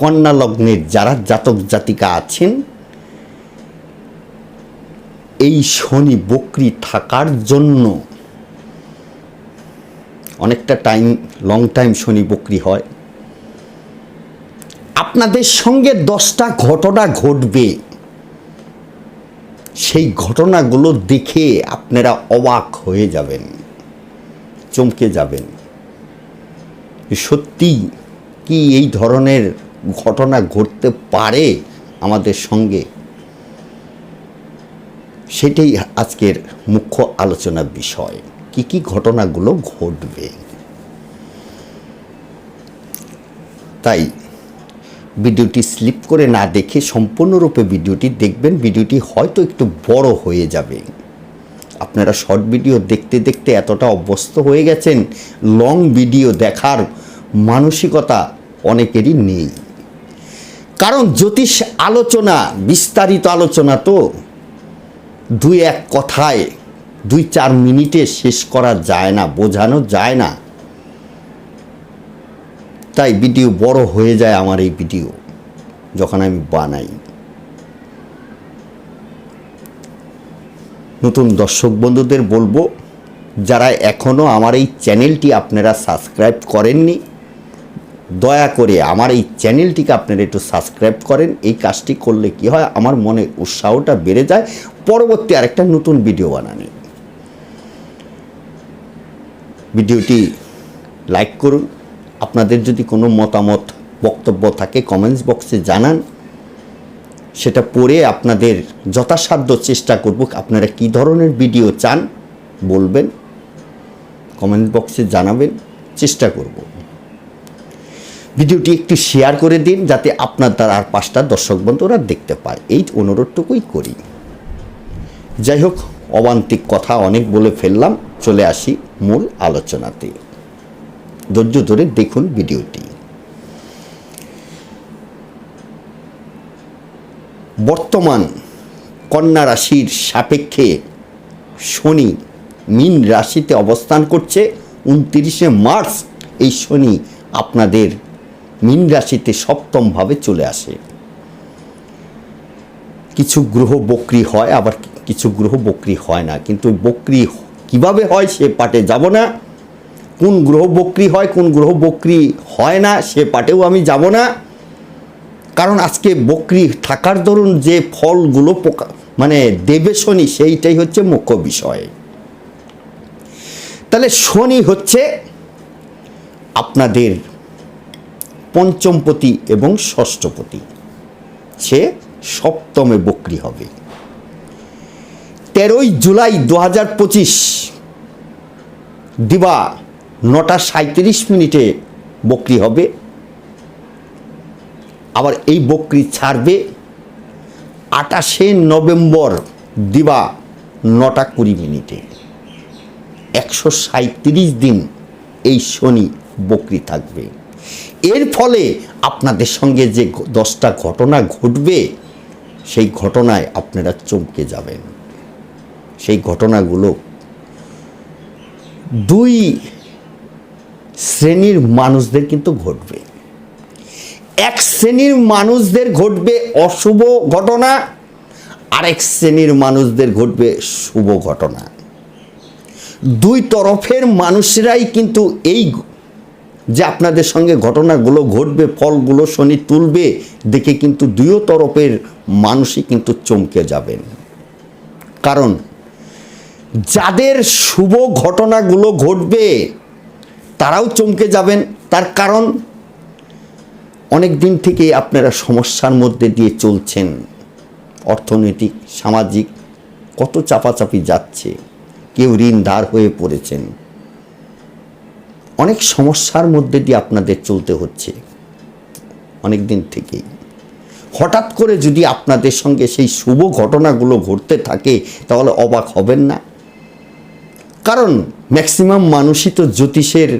কন্যা লগ্নের যারা জাতক জাতিকা আছেন, এই শনি বকরি থাকার জন্য অনেকটা টাইম, লং টাইম শনি বকরি হয়। আপনাদের সঙ্গে দশটা ঘটনা ঘটবে। সেই ঘটনাগুলো দেখে আপনারা অবাক হয়ে যাবেন, চমকে যাবেন। সত্যি কি এই ধরনের ঘটনা ঘটতে পারে আমাদের সঙ্গে। সেটাই আজকের মুখ্য আলোচনার বিষয়। কি কি ঘটনাগুলো ঘটবে? তাই ভিডিওটি স্লিপ করে না দেখে সম্পূর্ণরূপে ভিডিওটি দেখবেন। ভিডিওটি হয়তো একটু বড় হয়ে যাবে। আপনারা শর্ট ভিডিও দেখতে দেখতে এতটা অভ্যস্ত হয়ে গেছেন, লং ভিডিও দেখার মানসিকতা অনেকেরই নেই। কারণ জ্যোতিষ আলোচনা, বিস্তারিত আলোচনা তো দুই এক কথায়, দুই চার মিনিটে শেষ করা যায় না, বোঝানো যায় না। তাই ভিডিও বড় হয়ে যায় আমার এই ভিডিও, যখন আমি বানাই। নতুন দর্শক বন্ধুদের বলব, যারা এখনও আমার এই চ্যানেলটি আপনারা সাবস্ক্রাইব করেননি দয়া করে আমার এই চ্যানেলটিকে আপনারা একটু সাবস্ক্রাইব করেন। এই কাজটি করলে কি হয়? আমার মনে উৎসাহটা বেড়ে যায়। পরবর্তী আরেকটা নতুন ভিডিও বানানি। ভিডিওটি লাইক করুন। আপনাদের যদি কোনো মতামত, বক্তব্য থাকে, কমেন্টস বক্সে জানান। সেটা পড়ে আপনাদের যথাসাধ্য চেষ্টা করব আপনারা কি ধরনের ভিডিও চান বলবেন। কমেন্ট বক্সে জানাবেন। চেষ্টা করব। ভিডিওটি একটু শেয়ার করে দিন যাতে আপনার দ্বারা আর পাঁচটা দর্শক বন্ধুরা দেখতে পায়। এই অনুরোধটুকুই করি। যাই হোক অবান্তিক কথা অনেক বলে ফেললাম, চলে আসি মূল আলোচনাতে। ধৈর্য ধরে দেখুন ভিডিওটি। বর্তমান কন্যা রাশির সাপেক্ষে শনি মীন রাশিতে অবস্থান করছে। উনতিরিশে মার্চ এই শনি আপনাদের মীন রাশিতে সপ্তমভাবে চলে আসে। কিছু গ্রহ বক্রি হয়, আবার কিছু গ্রহ বক্রি হয় না। কিন্তু বক্রি কীভাবে হয় সে পাটে যাব না। কোন গ্রহ বক্রি হয়, কোন গ্রহ বক্রি হয় না, সে পাটেও আমি যাব না। কারণ আজকে বক্রি থাকার দরুন যে ফলগুলো পোকা মানে দেবে শনি, সেইটাই হচ্ছে মুখ্য বিষয়। তাহলে শনি হচ্ছে আপনাদের পঞ্চমপতি এবং ষষ্ঠপতি। সে সপ্তমে বক্রি হবে। তেরোই জুলাই দু হাজার পঁচিশ, দিবা নটা সাঁত্রিশ মিনিটে বকরি হবে। আবার এই বকরি ছাড়বে আটাশে নভেম্বর, দিবা নটা কুড়ি মিনিটে। একশো সাঁত্রিশ দিন এই শনি বকরি থাকবে। এর ফলে আপনাদের সঙ্গে যে দশটা ঘটনা ঘটবে, সেই ঘটনায় আপনারা চমকে যাবেন। সেই ঘটনাগুলো দুই শ্রেণির মানুষদের কিন্তু ঘটবে। এক শ্রেণির মানুষদের ঘটবে অশুভ ঘটনা, আরেক শ্রেণির মানুষদের ঘটবে শুভ ঘটনা। দুই তরফের মানুষরাই কিন্তু এই যে আপনাদের সঙ্গে ঘটনাগুলো ঘটবে, ফলগুলো শনি তুলবে, দেখে কিন্তু দুইও তরফের মানুষই কিন্তু চমকে যাবেন। কারণ যাদের শুভ ঘটনাগুলো ঘটবে, তারাও চমকে যাবেন। তার কারণ অনেক দিন থেকে আপনারা সমস্যার মধ্যে দিয়ে চলছেন। অর্থনৈতিক, সামাজিক, কত চাপাচাপি যাচ্ছে। কেউ ঋণ ধার হয়ে পড়েছেন। অনেক সমস্যার মধ্যে দিয়ে আপনাদের চলতে হচ্ছে। অনেক দিন থেকেই। হঠাৎ করে যদি আপনাদের সঙ্গে সেই শুভ ঘটনাগুলো ঘটতে থাকে, তাহলে অবাক হবেন না? কারণ ম্যাক্সিমাম মানুষই তো জ্যোতিষের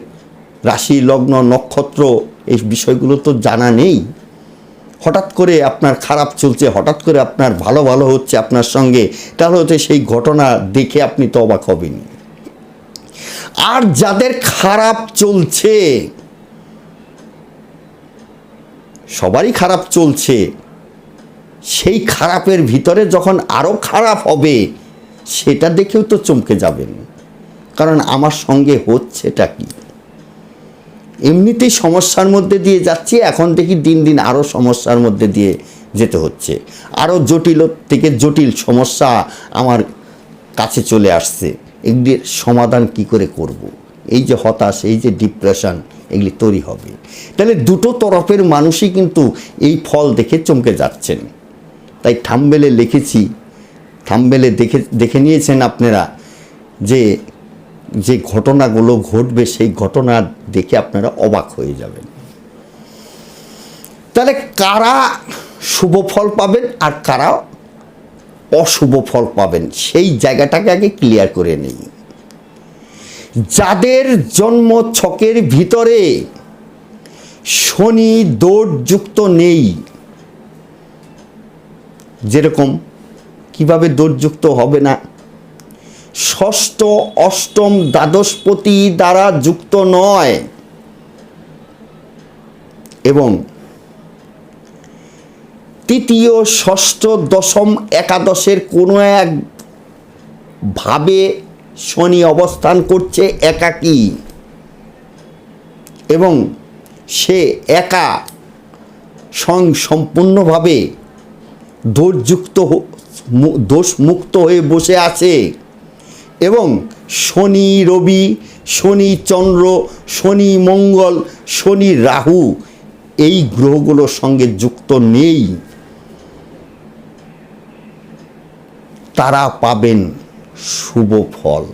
রাশি, লগ্ন, নক্ষত্র, এই বিষয়গুলো তো জানা নেই। হঠাৎ করে আপনার খারাপ চলছে, হঠাৎ করে আপনার ভালো ভালো হচ্ছে আপনার সঙ্গে, তাহলে হচ্ছে সেই ঘটনা দেখে আপনি তো অবাক হবেন আর যাদের খারাপ চলছে, সবারই খারাপ চলছে, সেই খারাপের ভিতরে যখন আরও খারাপ হবে, সেটা দেখেও তো চমকে যাবেন। কারণ আমার সঙ্গে হচ্ছেটা কি? এমনিতেই সমস্যার মধ্যে দিয়ে যাচ্ছি, এখন দেখি দিন দিন আরও সমস্যার মধ্যে দিয়ে যেতে হচ্ছে। আরও জটিল থেকে জটিল সমস্যা আমার কাছে চলে আসছে। এগুলির সমাধান কি করে করব। এই যে হতাশ, এই যে ডিপ্রেশন এগুলি তৈরি হবে। তাহলে দুটো তরফের মানুষই কিন্তু এই ফল দেখে চমকে যাচ্ছেন। তাই থামবেলে লিখেছি, থামবেলে দেখে দেখে নিয়েছেন আপনারা যে যে ঘটনাগুলো ঘটবে, সেই ঘটনা দেখে আপনারা অবাক হয়ে যাবেন। তাহলে কারা শুভ ফল পাবেন আর কারা অশুভ ফল পাবেন। সেই জায়গাটাকে আগে ক্লিয়ার করে নেই। যাদের জন্ম ছকের ভিতরে শনি দৌড়যুক্ত নেই, যেরকম কীভাবে দৌড়যুক্ত হবে না? ষষ্ঠ, অষ্টম দ্বাদশপতি দ্বারা যুক্ত নয়। এবং তৃতীয়, ষষ্ঠ, দশম, একাদশের কোনো এক ভাবে শনি অবস্থান করছে একাকী। এবং সে একা সং সম্পূর্ণভাবে দোষযুক্ত দোষমুক্ত হয়ে বসে আছে। এবং শনি রবি, শনি চন্দ্র, শনি মঙ্গল, শনি রাহু এই গ্রহগুলোর সঙ্গে যুক্ত নেই। তারা পাবেন শুভ ফল।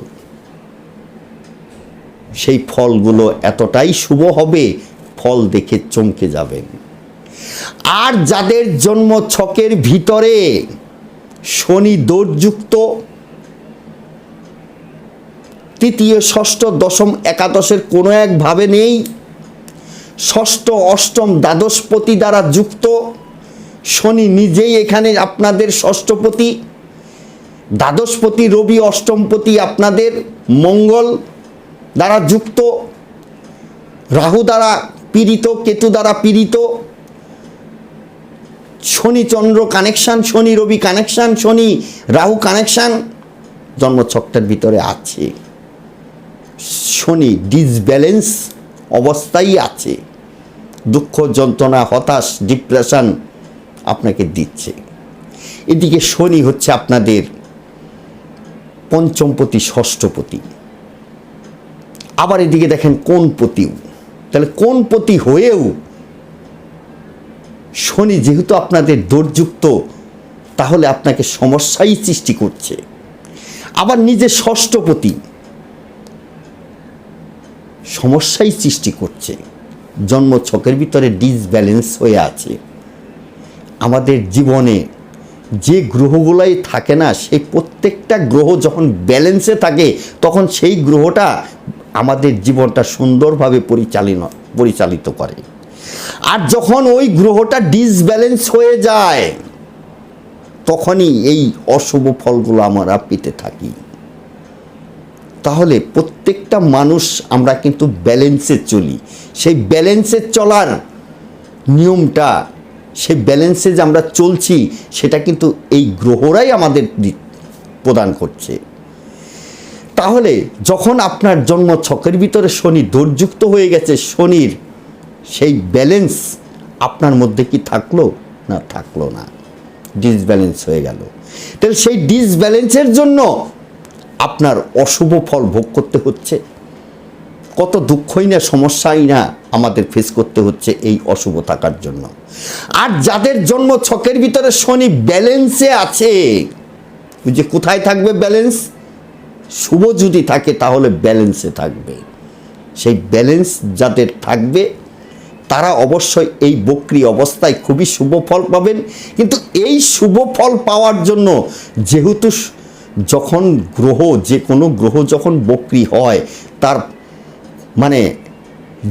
সেই ফলগুলো এতটাই শুভ হবে, ফল দেখে চমকে যাবেন। আর যাদের জন্ম ছকের ভিতরে শনি দোষযুক্ত তৃতীয়, ষষ্ঠ, দশম, একাদশের কোনো একভাবে নেই, ষষ্ঠ, অষ্টম দ্বাদশপতি দ্বারা যুক্ত, শনি নিজেই এখানে আপনাদের ষষ্ঠপতি দ্বাদশপতি, রবি, অষ্টমপতি আপনাদের মঙ্গল দ্বারা যুক্ত, রাহু দ্বারা পীড়িত, কেতু দ্বারা পীড়িত, Shani Chandra connection, Shani Rabi connection, Shani Rahu connection জন্মছকটার ভিতরে আছে। শনি ডিসব্যালেন্স অবস্থায় আছে। দুঃখ, যন্ত্রণা, হতাশ, ডিপ্রেশন আপনাকে দিচ্ছে। এদিকে শনি হচ্ছে আপনাদের পঞ্চমপতি ষষ্ঠপতি? আবার এদিকে দেখেন কোন পতিও তাহলে কোন পতি হয়েও শনি যেহেতু আপনাদের দোরযুক্ত, তাহলে আপনাকে সমস্যাই সৃষ্টি করছে। আবার নিজে ষষ্ঠপতি, সমস্যাই সৃষ্টি করছে। জন্ম ছকের ভিতরে ডিসব্যালেন্স হয়ে আছে। আমাদের জীবনে যে গ্রহগুলাই থাকে না, সেই প্রত্যেকটা গ্রহ যখন ব্যালেন্সে থাকে, তখন সেই গ্রহটা আমাদের জীবনটা সুন্দরভাবে পরিচালিত পরিচালিত করে। আর যখন ওই গ্রহটা ডিসব্যালেন্স হয়ে যায়, তখনই এই অশুভ ফলগুলো আমরা পেতে থাকি। তাহলে প্রত্যেকটা মানুষ আমরা কিন্তু ব্যালেন্সে চলি। সেই ব্যালেন্সে চলার নিয়মটা সেই ব্যালেন্সে যে আমরা চলছি, সেটা কিন্তু এই গ্রহরাই আমাদের প্রদান করছে। তাহলে যখন আপনার জন্ম ছকের ভিতরে শনি দোরযুক্ত হয়ে গেছে, শনির সেই ব্যালেন্স আপনার মধ্যে কি থাকল? না থাকল না। ডিসব্যালেন্স হয়ে গেল। তাহলে সেই ডিসব্যালেন্সের জন্য আপনার অশুভ ফল ভোগ করতে হচ্ছে। কত দুঃখই না, সমস্যাই না আমাদের ফেস করতে হচ্ছে এই অশুভ থাকার জন্য। আর যাদের জন্ম ছকের ভিতরে শনি ব্যালেন্সে আছে যে কোথায় থাকবে ব্যালেন্স শুভ যদি থাকে তাহলে ব্যালেন্সে থাকবে। সেই ব্যালেন্স যাদের থাকবে, তারা অবশ্যই এই বক্রি অবস্থায় খুবই শুভ ফল পাবেন। কিন্তু এই শুভ ফল পাওয়ার জন্য যেহেতু যখন গ্রহ, যে কোনো গ্রহ যখন বক্রি হয়, তার মানে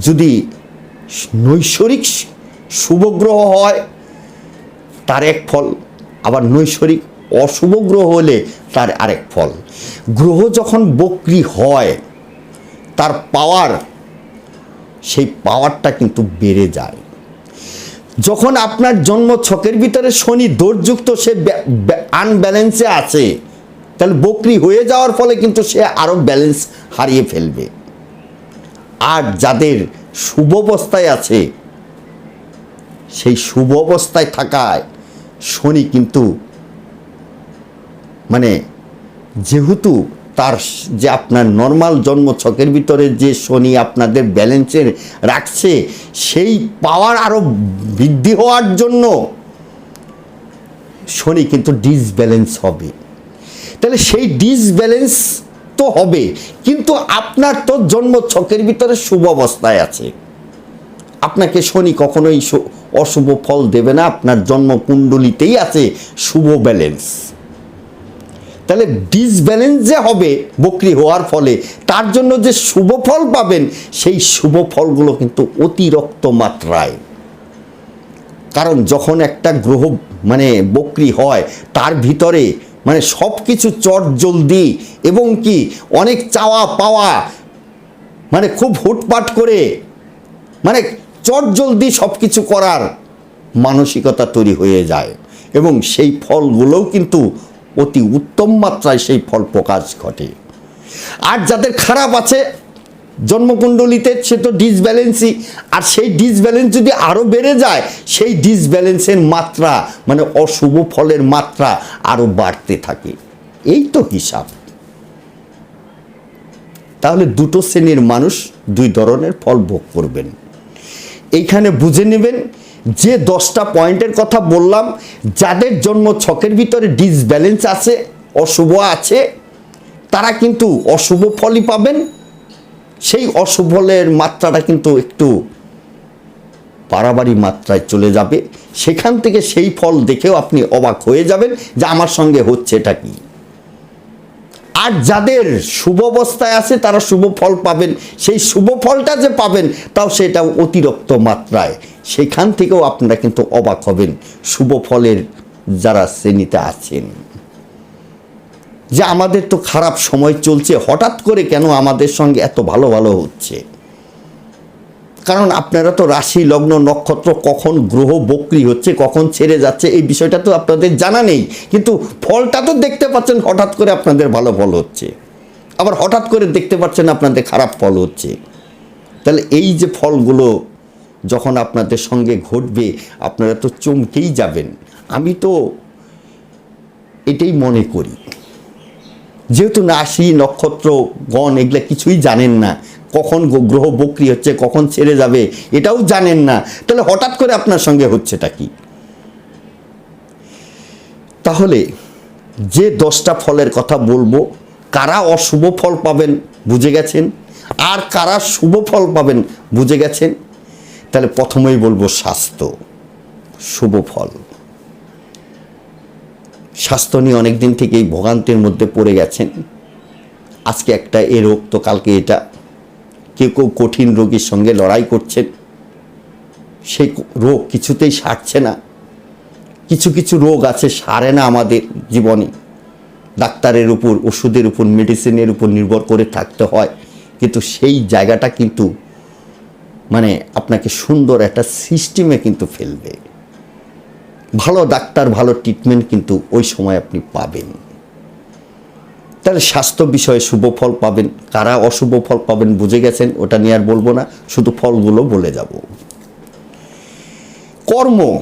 যদি নৈসর্গিক শুভ গ্রহ হয়, তার এক ফল। আবার নৈসর্গিক অশুভ গ্রহ হলে তার আরেক ফল। গ্রহ যখন বক্রি হয়, তার পাওয়ার, সেই পাওয়ারটা কিন্তু বেড়ে যায়। যখন আপনার জন্ম ছকের ভিতরে শনি দোষযুক্ত, সে আনব্যালেন্সে আছে, তাহলে বকরি হয়ে যাওয়ার ফলে কিন্তু সে আরও ব্যালেন্স হারিয়ে ফেলবে। আর যাদের শুভ অবস্থায় আছে, সেই শুভ অবস্থায় থাকায় শনি কিন্তু মানে যেহেতু তার যে আপনার নর্মাল জন্ম ছকের ভিতরে যে শনি আপনাদের ব্যালেন্সে রাখছে, সেই পাওয়ার আরও বৃদ্ধি হওয়ার জন্য শনি কিন্তু ডিসব্যালেন্স হবে। তাহলে সেই ডিসব্যালেন্স তো হবে, কিন্তু আপনার তো জন্ম ছকের ভিতরে শুভ অবস্থায় আছে। আপনাকে শনি কখনোই অশুভ ফল দেবে না, আপনার জন্ম কুণ্ডলিতেই আছে শুভ ব্যালেন্স তাহলে ডিসব্যালেন্স যে হবে বকরি হওয়ার ফলে, তার জন্য যে শুভ ফল পাবেন, সেই শুভ ফলগুলো কিন্তু অতিরিক্ত মাত্রায়। কারণ যখন একটা গ্রহ মানে বকরি হয়, তার ভিতরে মানে সব কিছু চট জলদি এবং কি অনেক চাওয়া পাওয়া মানে খুব হুটপাট করে মানে চট জলদি সব কিছু করার মানসিকতা তৈরি হয়ে যায় এবং সেই ফলগুলোও কিন্তু অতি উত্তম মাত্রায় সেই ফল প্রকাশ ঘটে। আর যাদের খারাপ আছে জন্মকুণ্ডলিতে সে তো ডিসব্যালেন্সই আর সেই ডিসব্যালেন্স যদি আরও বেড়ে যায়, সেই ডিসব্যালেন্সের মাত্রা মানে অশুভ ফলের মাত্রা আরও বাড়তে থাকে। এই তো হিসাব। তাহলে দুটো শ্রেণির মানুষ দুই ধরনের ফল ভোগ করবেন। এইখানে বুঝে নেবেন, যে দশটা পয়েন্টের কথা বললাম, যাদের জন্ম ছকের ভিতরে ডিসব্যালেন্স আছে, অশুভ আছে, তারা কিন্তু অশুভ ফলই পাবেন। সেই অশুভ ফলের মাত্রাটা কিন্তু একটু বাড়াবাড়ি মাত্রায় চলে যাবে। সেখান থেকে সেই ফল দেখেও আপনি অবাক হয়ে যাবেন যে আমার সঙ্গে হচ্ছে এটা কি। আর যাদের শুভ অবস্থায় আছে তারা শুভ ফল পাবেন। সেই শুভ ফলটা যে পাবেন তাও সেটা অতিরিক্ত মাত্রায়। সেখান থেকেও আপনারা কিন্তু অবাক হবেন। শুভ ফলের যারা শ্রেণীতে আছেন। যে আমাদের তো খারাপ সময় চলছে, হঠাৎ করে কেন আমাদের সঙ্গে এত ভালো ভালো হচ্ছে? কারণ আপনারা তো রাশি, লগ্ন, নক্ষত্র কখন গ্রহ বক্রি হচ্ছে, কখন ছেড়ে যাচ্ছে, এই বিষয়টা তো আপনাদের জানা নেই। কিন্তু ফলটা তো দেখতে পাচ্ছেন, হঠাৎ করে আপনাদের ভালো ফল হচ্ছে। আবার হঠাৎ করে দেখতে পাচ্ছেন আপনাদের খারাপ ফল হচ্ছে। তাহলে এই যে ফলগুলো যখন আপনাদের সঙ্গে ঘটবে, আপনারা তো চমকেই যাবেন। আমি তো এটাই মনে করি। যেহেতু রাশি নক্ষত্র, গণ এগুলো কিছুই জানেন না। কখন গ্রহ বক্রি হচ্ছে, কখন ছেড়ে যাবে, এটাও জানেন না। তাহলে হঠাৎ করে আপনার সঙ্গে হচ্ছেটা কি? তাহলে যে দশটা ফলের কথা বলব, কারা অশুভ ফল পাবেন বুঝে গেছেন? আর কারা শুভ ফল পাবেন বুঝে গেছেন? তাহলে প্রথমেই বলব স্বাস্থ্য, শুভ ফল। স্বাস্থ্য নিয়ে অনেক দিন থেকেই ভোগান্তির মধ্যে পড়ে গেছেন। আজকে একটা এ রোগ, তো কালকে এটা। কেউ কেউ কঠিন রোগীর সঙ্গে লড়াই করছেন। সেই রোগ কিছুতেই সারছে না। কিছু কিছু রোগ আছে, সারে না আমাদের জীবনে। ডাক্তারের উপর, ওষুধের উপর, মেডিসিনের উপর নির্ভর করে থাকতে হয়। কিন্তু সেই জায়গাটা কিন্তু মানে আপনাকে সুন্দর একটা সিস্টেমে কিন্তু ফেলবে। ভালো ডাক্তার, ভালো ট্রিটমেন্ট কিন্তু ওই সময় আপনি পাবেন। তাহলে স্বাস্থ্য বিষয়ে শুভ ফল পাবেন। কারা অশুভ ফল পাবেন বুঝে গেছেন, ওটা নিয়ে আর বলব না, শুধু ফলগুলো বলে যাব। কর্ম,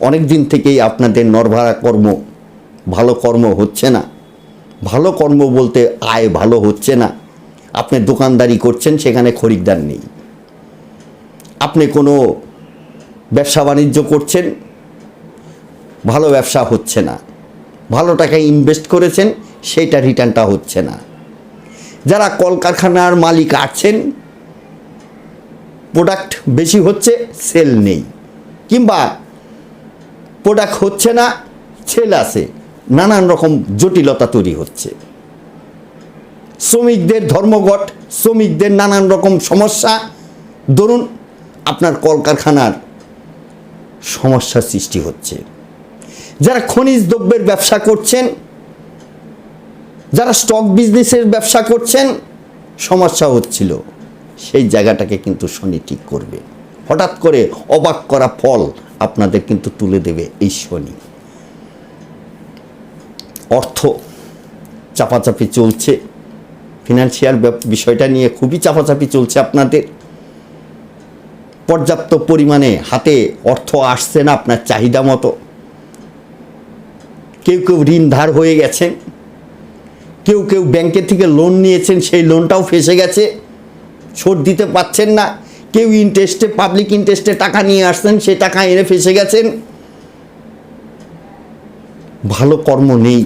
অনেক দিন থেকেই আপনাদের নরভাড়া কর্ম, ভালো কর্ম হচ্ছে না। ভালো কর্ম বলতে আয় ভালো হচ্ছে না। আপনি দোকানদারি করছেন, সেখানে খরিদ্দার নেই। আপনি কোনো ব্যবসা বাণিজ্য করছেন ভালো ব্যবসা হচ্ছে না। ভালো টাকা ইনভেস্ট করেছেন, সেইটা রিটার্নটা হচ্ছে না। যারা কলকারখানার মালিক আছেন প্রোডাক্ট বেশি হচ্ছে সেল নেই। কিংবা প্রোডাক্ট হচ্ছে না সেল আছে। নানান রকম জটিলতা তৈরি হচ্ছে। শ্রমিকদের ধর্মঘট, শ্রমিকদের নানান রকম সমস্যা। ধরুন, আপনার কলকারখানার সমস্যা সৃষ্টি হচ্ছে। যারা খনিজ দ্রব্যের ব্যবসা করছেন, যারা স্টক বিজনেসের ব্যবসা করছেন, সমস্যা হচ্ছিল। সেই জায়গাটাকে কিন্তু শনি ঠিক করবে। হঠাৎ করে অবাক করা ফল আপনাদের কিন্তু তুলে দেবে এই শনি। অর্থ চাপাচাপি চলছে। ফিনান্সিয়াল বিষয়টা নিয়ে খুবই চাপাচাপি চলছে আপনাদের। পর্যাপ্ত পরিমাণে হাতে অর্থ আসছে না আপনার চাহিদা মতো। কেউ কেউ ঋণ ধার হয়ে গেছেন কেউ কেউ ব্যাংকের থেকে লোন নিয়েছেন, সেই লোনটাও ফেসে গেছে। শোধ দিতে পারছেন না। কেউ ইন্টারেস্টে পাবলিক ইন্টারেস্টে টাকা নিয়ে আসছেন, সেই টাকা এনে ফেসে গেছেন। ভালো কর্ম নেই।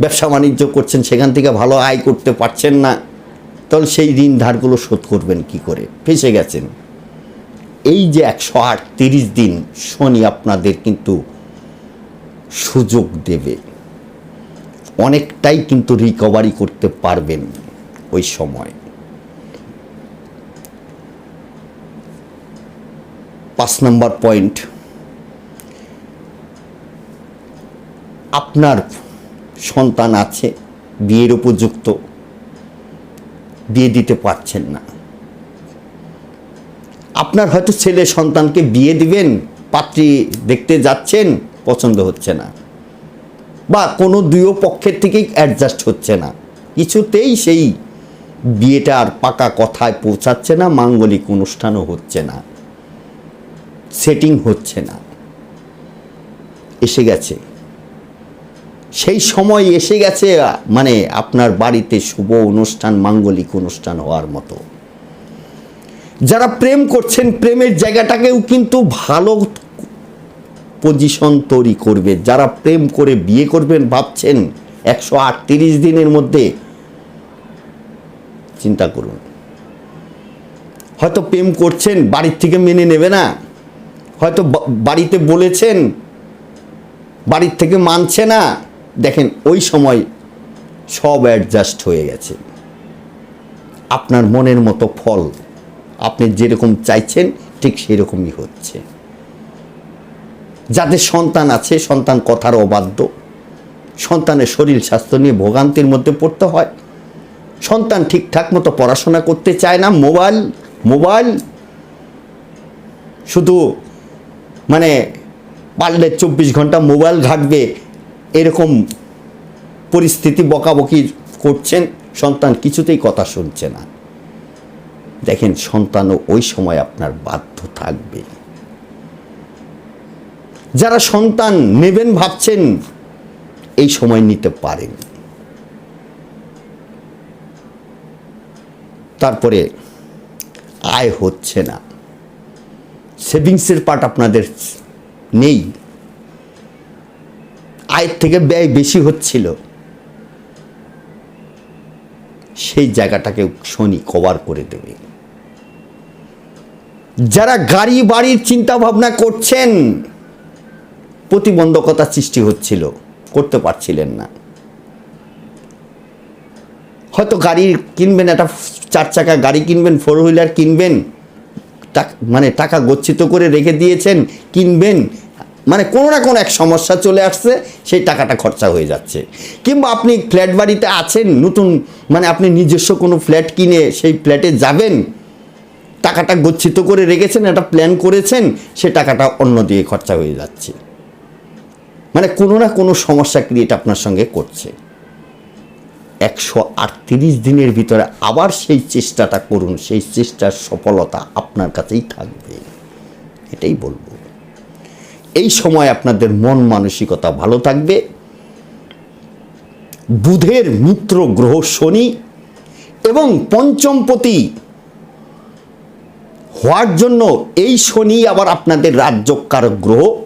ব্যবসা বাণিজ্য করছেন, সেখান থেকে ভালো আয় করতে পারছেন না। তাহলে সেই ঋণ ধারগুলো শোধ করবেন কি করে? ফেসে গেছেন। এই যে একশো আট তিরিশ দিন, শনি আপনাদের কিন্তু সুযোগ দেবে। অনেকটাই কিন্তু রিকভারি করতে পারবেন ওই সময়। পাঁচ নম্বর পয়েন্ট আপনার সন্তান আছে, বিয়ের উপযুক্ত, বিয়ে দিতে পারছেন না। আপনার হয়তো ছেলে সন্তানকে বিয়ে দিবেন, পাত্রী দেখতে যাচ্ছেন পছন্দ হচ্ছে না বা কোনো দুইও পক্ষের থেকেই অ্যাডজাস্ট হচ্ছে না। কিছুতেই সেই বিয়েটা আর পাকা কথায় পৌঁছাচ্ছে না, মাঙ্গলিক অনুষ্ঠানও হচ্ছে না সেটিং হচ্ছে না। এসে গেছে। সেই সময় এসে গেছে মানে আপনার বাড়িতে শুভ অনুষ্ঠান, মাঙ্গলিক অনুষ্ঠান হওয়ার মতো। যারা প্রেম করছেন, প্রেমের জায়গাটাকেও কিন্তু ভালো পজিশন তৈরি করবে, যারা প্রেম করে বিয়ে করবেন ভাবছেন একশো আটত্রিশ দিনের মধ্যে। চিন্তা করুন। হয়তো প্রেম করছেন, বাড়ির থেকে মেনে নেবে না। হয়তো বাড়িতে বলেছেন, বাড়ির থেকে মানছে না। দেখেন, ওই সময় সব অ্যাডজাস্ট হয়ে গেছে। আপনার মনের মতো ফল, আপনি যেরকম চাইছেন, ঠিক সেরকমই হচ্ছে। যাদের সন্তান আছে, সন্তান কথার অবাধ্য। সন্তানের শরীর স্বাস্থ্য নিয়ে ভোগান্তির মধ্যে পড়তে হয়। সন্তান ঠিকঠাক মতো পড়াশোনা করতে চায় না, মোবাইল মোবাইল শুধু মানে পারলে চব্বিশ ঘণ্টা মোবাইল ঘাটবে, এরকম পরিস্থিতি বকাবকি করছেন, সন্তান কিছুতেই কথা শুনছে না। দেখেন, সন্তানও ওই সময় আপনার বাধ্য থাকবে। যারা সন্তান নেবেন ভাবছেন, এই সময় নিতে পারেন। তারপরে আয় হচ্ছে না। সেভিংসের পার্ট আপনাদের নেই। আয়ের থেকে ব্যয় বেশি হচ্ছিল। সেই জায়গাটাকে শনি কভার করে দেবে। যারা গাড়ি বাড়ির চিন্তা ভাবনা করছেন প্রতিবন্ধকতা সৃষ্টি হচ্ছিল, করতে পারছিলেন না। হয়তো গাড়ি কিনবেন, একটা চার চাকা গাড়ি কিনবেন ফোর হুইলার কিনবেন মানে টাকা গচ্ছিত করে রেখে দিয়েছেন, কিনবেন মানে কোনো না কোনো এক সমস্যা চলে আসছে, সেই টাকাটা খরচা হয়ে যাচ্ছে। কিংবা আপনি ফ্ল্যাট বাড়িতে আছেন, নতুন মানে আপনি নিজস্ব কোনো ফ্ল্যাট কিনে সেই ফ্ল্যাটে যাবেন, টাকাটা গচ্ছিত করে রেখেছেন, একটা প্ল্যান করেছেন, সে টাকাটা অন্য দিয়ে খরচা হয়ে যাচ্ছে। মানে কোনো না কোনো সমস্যা ক্রিয়েট আপনার সঙ্গে করছে। একশো আটত্রিশ দিনের ভিতরে আবার সেই চেষ্টাটা করুন, সেই চেষ্টার সফলতা আপনার কাছেই থাকবে। এটাই বলব। এই সময় আপনাদের মন মানসিকতা ভালো থাকবে। বুধের মিত্র গ্রহ শনি এবং পঞ্চমপতি হওয়ার জন্য এই শনি আবার আপনাদের রাজ্যকার গ্রহ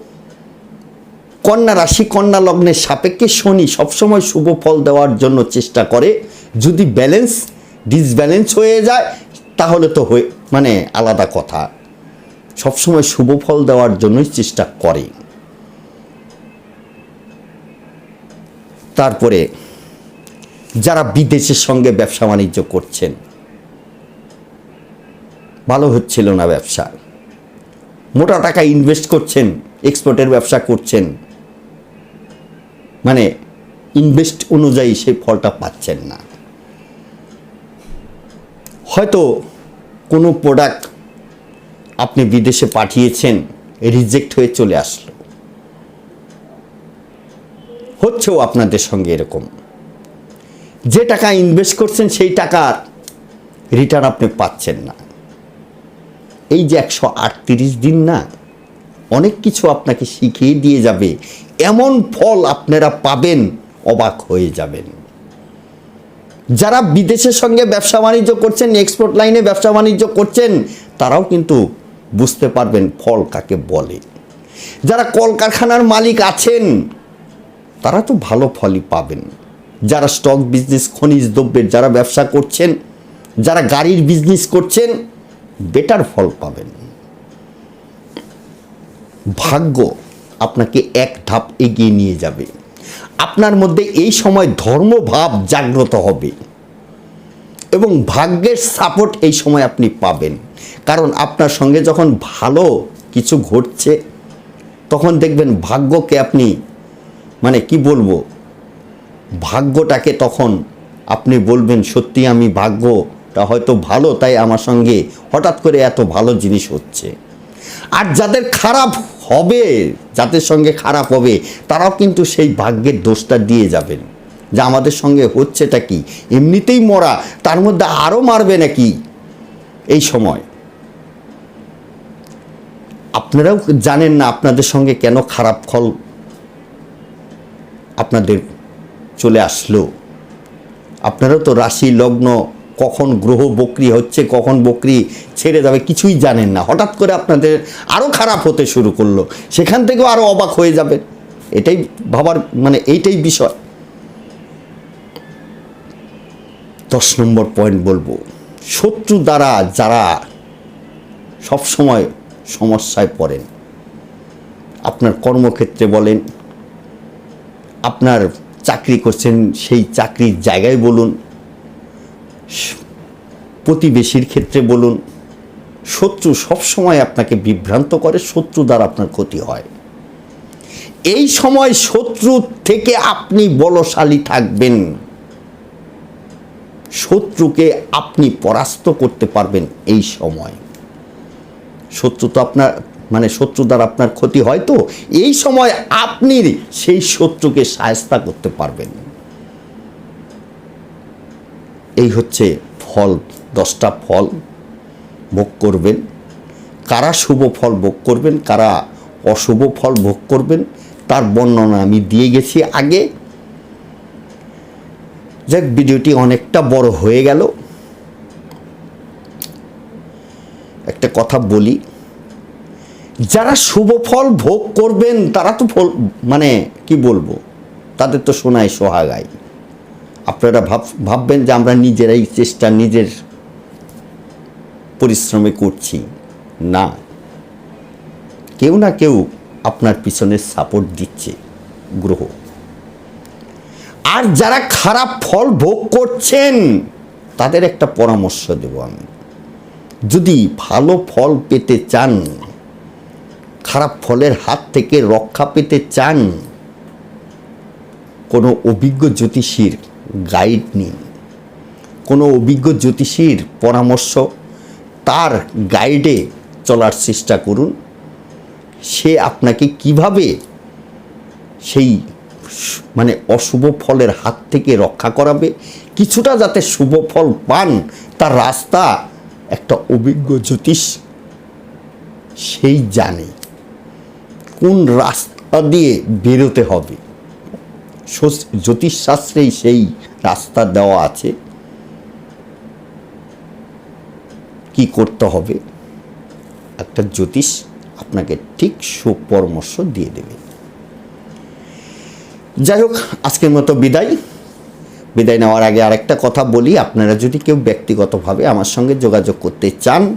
কন্যা রাশি, কন্যা লগ্নের সাপেক্ষে শনি সবসময় শুভ ফল দেওয়ার জন্য চেষ্টা করে। যদি ব্যালেন্স ডিসব্যালেন্স হয়ে যায়, তাহলে তো হয়ে মানে আলাদা কথা। সবসময় শুভ ফল দেওয়ার জন্যই চেষ্টা করে। তারপরে, যারা বিদেশের সঙ্গে ব্যবসা বাণিজ্য করছেন, ভালো হচ্ছিল না ব্যবসা। মোটা টাকা ইনভেস্ট করছেন এক্সপোর্টের ব্যবসা করছেন। মানে ইনভেস্ট অনুযায়ী সেই ফলটা পাচ্ছেন না। হয়তো কোনো প্রোডাক্ট আপনি বিদেশে পাঠিয়েছেন রিজেক্ট হয়ে চলে আসলো। হচ্ছেও আপনাদের সঙ্গে এরকম। যে টাকা ইনভেস্ট করছেন, সেই টাকার রিটার্ন আপনি পাচ্ছেন না। এই যে একশো আটত্রিশ দিন না, অনেক কিছু আপনাকে শিখিয়ে দিয়ে যাবে। এমন ফল আপনারা পাবেন, অবাক হয়ে যাবেন। যারা বিদেশের সঙ্গে ব্যবসা বাণিজ্য করছেন এক্সপোর্ট লাইনে ব্যবসা বাণিজ্য করছেন, তারাও কিন্তু বুঝতে পারবেন ফল কাকে বলে। যারা কলকারখানার মালিক আছেন, তারা তো ভালো ফলই পাবেন। যারা স্টক বিজনেস খনিজ দ্রব্যের যারা ব্যবসা করছেন, যারা গাড়ির বিজনেস করছেন বেটার ফল পাবেন। ভাগ্য আপনাকে এক ধাপ এগিয়ে নিয়ে যাবে। আপনার মধ্যে এই সময় ধর্মভাব জাগ্রত হবে। এবং ভাগ্যের সাপোর্ট এই সময় আপনি পাবেন। কারণ আপনার সঙ্গে যখন ভালো কিছু ঘটছে, তখন দেখবেন ভাগ্যকে আপনি মানে কি বলব, ভাগ্যটাকে তখন আপনি বলবেন, সত্যি আমি ভাগ্যটা হয়তো ভালো, তাই আমার সঙ্গে হঠাৎ করে এত ভালো জিনিস হচ্ছে। আর যাদের খারাপ হবে যাদের সঙ্গে খারাপ হবে, তারাও কিন্তু সেই ভাগ্যের দোষটা দিয়ে যাবেন। যে আমাদের সঙ্গে হচ্ছেটা কি? এমনিতেই মরা, তার মধ্যে আরও মারবে নাকি? এই সময়। আপনারাও জানেন না আপনাদের সঙ্গে কেন খারাপ ফল আপনাদের চলে আসলো। আপনারাও তো রাশি, লগ্ন কখন গ্রহ বকরি হচ্ছে, কখন বকরি ছেড়ে যাবে কিছুই জানেন না। হঠাৎ করে আপনাদের আরও খারাপ হতে শুরু করল। সেখান থেকেও আরও অবাক হয়ে যাবে। এটাই ভাবার মানে এইটাই বিষয়। দশ নম্বর পয়েন্ট বলব, শত্রু দ্বারা যারা সবসময় সমস্যায় পড়েন, আপনার কর্মক্ষেত্রে বলেন, আপনার চাকরি করছেন সেই চাকরির জায়গায় বলুন প্রতিবেশীর ক্ষেত্রে বলুন, শত্রু সবসময় আপনাকে বিভ্রান্ত করে, শত্রু দ্বারা আপনার ক্ষতি হয়। এই সময় শত্রু থেকে আপনি বলশালী থাকবেন। শত্রুকে আপনি পরাস্ত করতে পারবেন এই সময়। শত্রু তো আপনার মানে শত্রু দ্বারা আপনার ক্ষতি হয় তো, এই সময় আপনি সেই শত্রুকে সায়স্তা করতে পারবেন। হচ্ছে ফল, দশটা ফল ভোগ করবেন। কারা শুভ ফল ভোগ করবেন, কারা অশুভ ফল ভোগ করবেন, তার বর্ণনা আমি দিয়ে গেছি আগে। যাক, ভিডিওটি অনেকটা বড় হয়ে গেল। একটা কথা বলি, যারা শুভ ফল ভোগ করবেন, তারা তো ফল মানে কি বলব? তাদের তো শোনায় সোহাগায়। আপনারা ভাব, ভাববেন যে আমরা নিজেরাই চেষ্টা, নিজের পরিশ্রমে করছি। না। কেউ না কেউ আপনার পিছনে সাপোর্ট দিচ্ছে গ্রহ। আর যারা খারাপ ফল ভোগ করছেন, তাদের একটা পরামর্শ দেব আমি। যদি ভালো ফল পেতে চান, খারাপ ফলের হাত থেকে রক্ষা পেতে চান, কোনো অভিজ্ঞ জ্যোতিষীর গাইড নিন। কোনো অভিজ্ঞ জ্যোতিষীর পরামর্শ তার গাইডে চলার চেষ্টা করুন। সে আপনাকে কীভাবে সেই মানে অশুভ ফলের হাত থেকে রক্ষা করাবে, কিছুটা যাতে শুভ ফল পান, তার রাস্তা একটা অভিজ্ঞ জ্যোতিষ সেই জানে। কোন রাস্তা দিয়ে বেরোতে হবে? জ্যোতিষশাস্ত্রেই সেই রাস্তা দেওয়া আছে। কি করতে হবে? একটা জ্যোতিষ আপনাকে ঠিক সুপরামর্শ দিয়ে দেবে। যাই হোক, আজকের মতো বিদায়। বিদায় নেওয়ার আগে আরেকটা কথা বলি। আপনারা যদি কেউ ব্যক্তিগতভাবে আমার সঙ্গে যোগাযোগ করতে চান